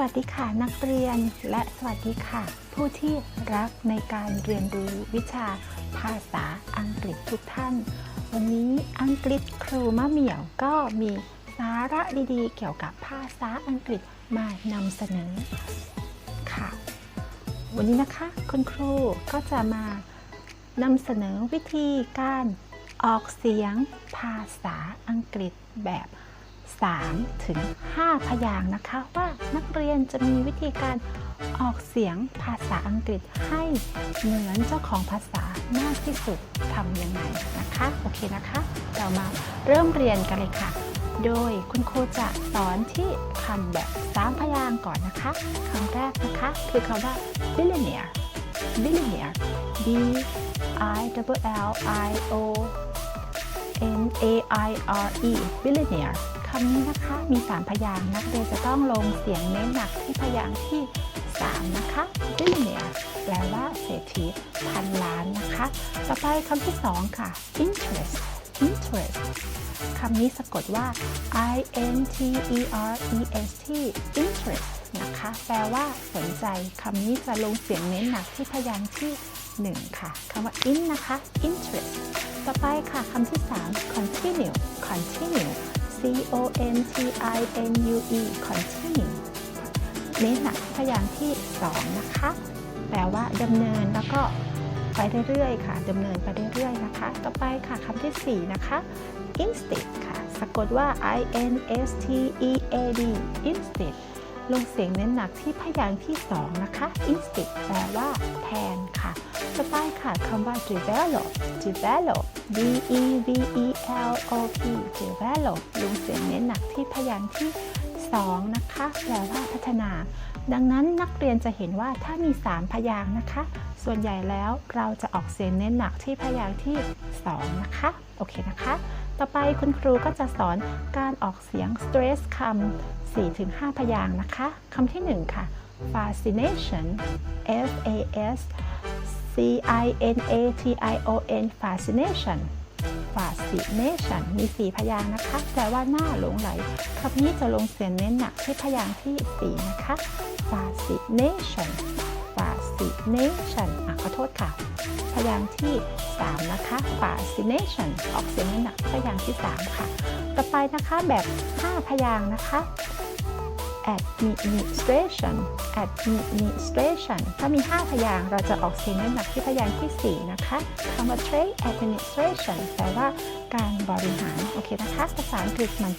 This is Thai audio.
วัสดีค่ะนักเรียนและสวัสดีค่ะ ผู้ที่รักในการเรียนรู้วิชาภาษาอังกฤษทุกท่าน วันนี้อังกฤษครูมะเหมี่ยวก็มีสาระดีๆ เกี่ยวกับภาษาอังกฤษมานำเสนอค่ะ วันนี้นะคะคุณครูก็จะมานำเสนอวิธีการออกเสียงภาษาอังกฤษแบบ 3ถึง5พยางค์นะคะว่านักเรียนจะมีวิธีการออกเสียงภาษาอังกฤษให้เหมือนเจ้าของภาษามากที่สุดทำยังไงนะคะ โอเคนะคะ เรามาเริ่มเรียนกันเลยค่ะ โดยคุณครูจะสอนที่คำแบบ3พยางค์ก่อนนะคะคำแรกนะคะ คือคำว่า billionaire billionaire b i w l i o N A I R E billionaire ำนี้นะคะ มี 3 พยางค์นักเรียนจะต้องลงเสียงเน้นหนักที่พยางค์ที่ 3 นะคะ billionaire แปลว่าเศรษฐีพันล้านนะคะ ต่อไปคำที่ 2 ค่ะ interest interest คำนี้สะกดว่า I N T E R E S T interest นะคะ แปลว่าสนใจคำนี้จะลงเสียงเน้นหนักที่พยางค์ที่ 1 ค่ะคำว่า in นะคะ interest ต่อไปค่ะคำที่ 3 continue continue c o n t i n u e continue เน้นหนักพยางค์ที่ 2 นะคะ แปลว่าดำเนินแล้วก็ไปเรื่อยๆ ค่ะดำเนินไปเรื่อยๆ นะคะ ต่อไปค่ะคำที่ 4 นะคะ instead ค่ะ สะกดว่า i n s t e a d instead ลงเสียงเน้นหนักที่พยางค์ที่ 2 นะคะ instead แปลว่าแทนค่ะ ไปค่ะคำว่า develop develop d e v e l o p develop ลงเสียงเน้นหนักที่พยางค์ที่ 2 นะคะ แปลว่าพัฒนา ดังนั้นนักเรียนจะเห็นว่าถ้ามี 3 พยางค์นะคะ ส่วนใหญ่แล้วเราจะออกเสียงเน้นหนักที่พยางค์ที่ 2 นะคะ โอเคนะคะต่อไปคุณครูก็จะสอนการออกเสียง stress คำ 4-5 พยางค์นะคะ คำที่ 1 ค่ะ fascination f a s i n a t i o n fascination fascination มี4พยางค์นะคะ แปลว่าหน้าหลงไหลคำนี้จะลงเสียงเน้นหนักที่พยางค์ที่4นะคะ fascination fascination อะขอโทษค่ะ พยางค์ที่3นะคะ fascination ออกเสียงเน้นหนักพยางค์ที่3ค่ะ ต่อไปนะคะแบบ5พยางค์นะคะ administration administration ถ้ามี 5 พยางเราจะออกเสียงเน้นหนักที่พยางค์ที่ 4 นะคะคำว่า trade administration แปลว่าการบริหาร โอเคนะคะ ภาษาอังกฤษมัน